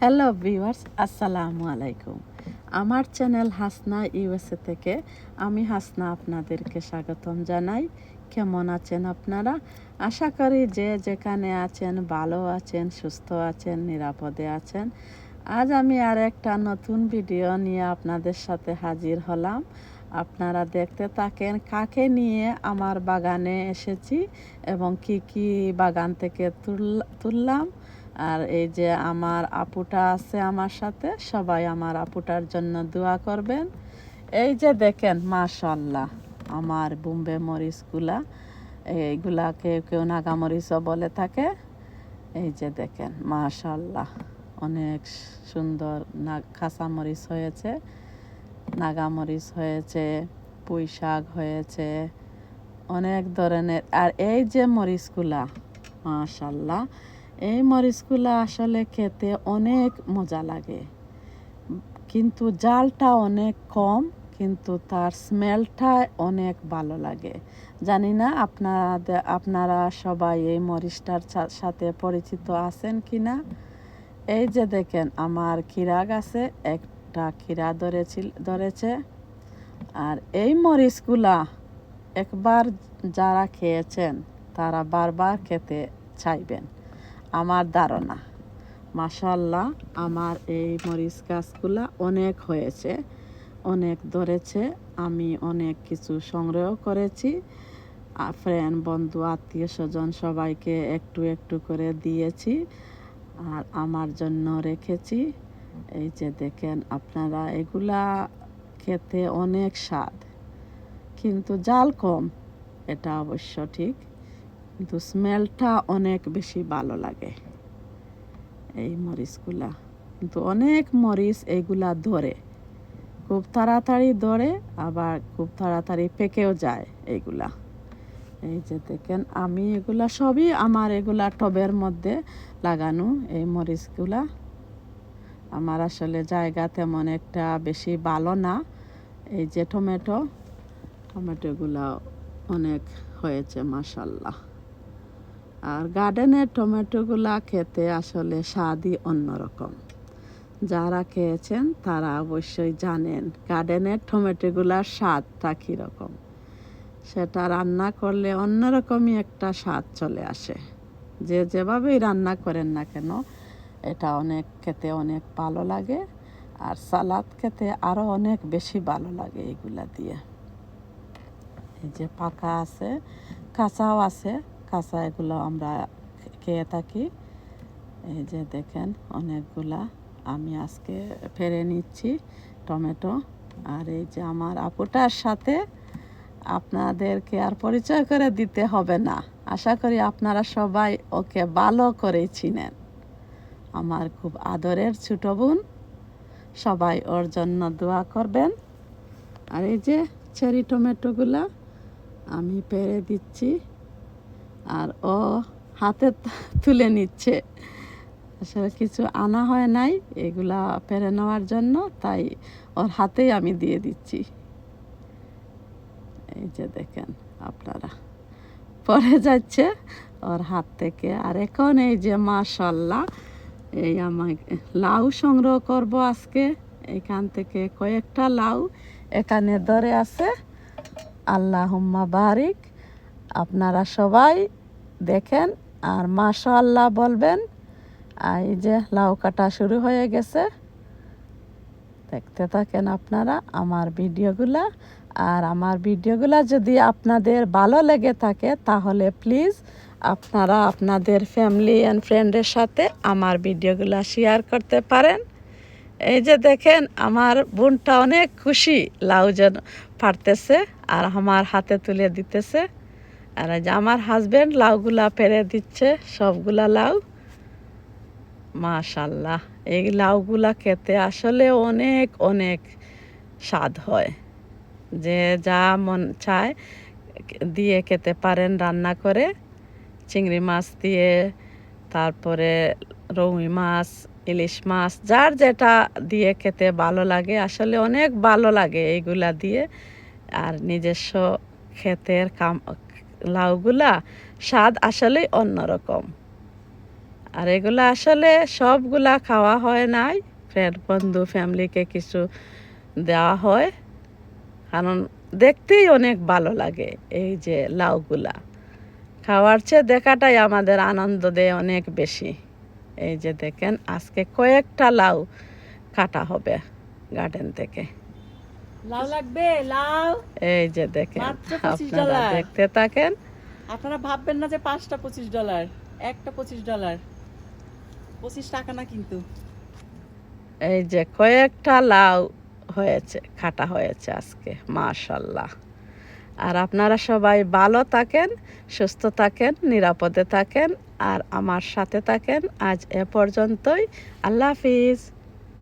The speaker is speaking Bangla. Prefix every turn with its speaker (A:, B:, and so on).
A: হ্যালো ভিউয়ার্স, আসসালামু আলাইকুম। আমার চ্যানেল হাসনা ইউএসএ থেকে আমি হাসনা আপনাদেরকে স্বাগতম জানাই। কেমন আছেন আপনারা? আশা করি যে যেখানে আছেন ভালো আছেন, সুস্থ আছেন, নিরাপদে আছেন। আজ আমি আর একটা নতুন ভিডিও নিয়ে আপনাদের সাথে হাজির হলাম। আপনারা দেখতে থাকেন কাকে নিয়ে আমার বাগানে এসেছি এবং কি কি বাগান থেকে তুল- তুললাম। আর এই যে আমার আপুটা আছে আমার সাথে, সবাই আমার আপুটার জন্য দোয়া করবেন। এই যে দেখেন মাশাল্লাহ আমার বোম্বে মরিচগুলা এইগুলাকে কেউ নাগামরিচও বলে থাকে। এই যে দেখেন মাশাল্লাহ অনেক সুন্দর না মরিচ হয়েছে নাগামরিচ হয়েছে, পুঁই শাক হয়েছে, অনেক ধরনের। আর এই যে মরিচগুলা মাশাল্লাহ এই মরিচগুলো আসলে খেতে অনেক মজা লাগে। কিন্তু জালটা অনেক কম, কিন্তু তার স্মেলটা অনেক ভালো লাগে। জানি না আপনাদের আপনারা সবাই এই মরিচটার সাথে পরিচিত আছেন কি না এই যে দেখেন, আমার ক্ষীরা গাছে একটা ক্ষীরা ধরেছিল, ধরেছে। আর এই মরিচগুলা একবার যারা খেয়েছেন, তারা বারবার খেতে চাইবেন। আমার ধারণা। মাশাল্লাহ আমার এই মরিচ গাছগুলা অনেক হয়েছে, অনেক ধরেছে, আমি অনেক কিছু সংগ্রহ করেছি। ফ্রেন্ড বন্ধু, আত্মীয় স্বজন সবাইকে একটু একটু করে দিয়েছি আর আমার জন্য রেখেছি। এই যে দেখেন, আপনারা এগুলা খেতে অনেক স্বাদ, কিন্তু জাল কম, এটা অবশ্য ঠিক। কিন্তু স্মেলটা অনেক বেশি ভালো লাগে। এই মরিচগুলা। কিন্তু অনেক মরিচ এইগুলা ধরে। খুব তাড়াতাড়ি ধরে, আবার খুব তাড়াতাড়ি পেকেও যায় এইগুলা এই যে দেখেন, আমি এগুলা সবই আমার এগুলা টবের মধ্যে লাগানো এই মরিচগুলা। আমার আসলে জায়গা তেমন একটা বেশি ভালো না। এই যে টমেটো টমেটোগুলা অনেক হয়েছে মাসাল্লাহ আর গার্ডেনের টমেটোগুলা খেতে আসলে স্বাদই অন্যরকম। যারা খেয়েছেন তারা অবশ্যই জানেন গার্ডেনের টমেটোগুলার স্বাদটা কীরকম। সেটা রান্না করলে অন্যরকমই একটা স্বাদ চলে আসে। যে যেভাবেই রান্না করেন না কেন, এটা অনেক খেতে অনেক ভালো লাগে আর সালাদ খেতে আরও অনেক বেশি ভালো লাগে এগুলা দিয়ে। এই যে পাকা আছে, কাঁচাও আছে। কাঁচা এগুলো আমরা খেয়ে থাকি। এই যে দেখেন অনেকগুলা। আমি আজকে ফেরে নিচ্ছি টমেটো। আর এই যে আমার আপুটার সাথে আপনাদেরকে আর পরিচয় করে দিতে হবে না। আশা করি আপনারা সবাই ওকে ভালো করে চিনেন। আমার খুব আদরের ছোট বোন। সবাই ওর জন্য দোয়া করবেন। আর এই যে চেরি টমেটোগুলা আমি পেরে দিচ্ছি। আর ও হাতে তুলে নিচ্ছে। আসলে কিছু আনা হয় নাই, এগুলা পেরে নেওয়ার জন্য, তাই ওর হাতেই আমি দিয়ে দিচ্ছি। এই যে দেখেন আপনারা। পরে যাচ্ছে ওর হাত থেকে। আর এখন এই যে মাশাল্লাহ এই আমাকে লাউ সংগ্রহ করব আজকে। এখান থেকে কয়েকটা লাউ এখানে ধরে আছে। আল্লাহ বারিক। আপনারা সবাই দেখেন আর মাশাল্লাহ বলবেন, আর এই যে লাউ কাটা শুরু হয়ে গেছে। দেখতে থাকেন আপনারা আমার ভিডিওগুলা। আর আমার ভিডিওগুলা যদি আপনাদের ভালো লেগে থাকে, তাহলে প্লিজ আপনারা আপনাদের ফ্যামিলি অ্যান্ড ফ্রেন্ডের সাথে আমার ভিডিওগুলা শেয়ার করতে পারেন। এই যে দেখেন, আমার বোনটা অনেক খুশি লাউ যেন পারতেছে আর আমার হাতে তুলে দিতেছে। আর যে আমার হাজব্যান্ড লাউগুলা পেরে দিচ্ছে, সবগুলা লাউ। মাশাল্লাহ, এই লাউগুলা খেতে আসলে অনেক অনেক স্বাদ হয়। যে যা মন চায় দিয়ে খেতে পারেন রান্না করে। চিংড়ি মাছ দিয়ে, তারপরে রুই মাছ, ইলিশ মাছ, যার যেটা দিয়ে খেতে ভালো লাগে, আসলে অনেক ভালো লাগে এইগুলা দিয়ে। আর নিজস্ব ক্ষেতের কাম লাউগুলা স্বাদ আসলেই অন্যরকম আর এগুলা আসলে সবগুলা খাওয়া হয় নাই। ফ্রেন্ড বন্ধু, ফ্যামিলিকে কিছু দেওয়া হয়। কারণ দেখতেই অনেক ভালো লাগে এই যে লাউগুলা। খাওয়ার চেয়ে দেখাটাই আমাদের আনন্দ দেয় অনেক বেশি। এই যে দেখেন, আজকে কয়েকটা লাউ কাটা হবে গার্ডেন থেকে।
B: লাউ লাগবে? লাউ।
A: এই যে দেখেন আপনারা দেখতে থাকেন।
B: আপনারা ভাববেন না যে পাঁচটা পঁচিশ ডলার একটা পঁচিশ ডলার। পঁচিশ টাকা না কিন্তু।
A: এই যে কয়েকটা লাউ হয়েছে কাটা হয়েছে আজকে মাশাল্লাহ আর আপনারা সবাই ভালো থাকেন সুস্থ থাকেন নিরাপদে থাকেন আর আমার সাথে থাকেন। আজ এ পর্যন্তই। আল্লাহ হাফিজ।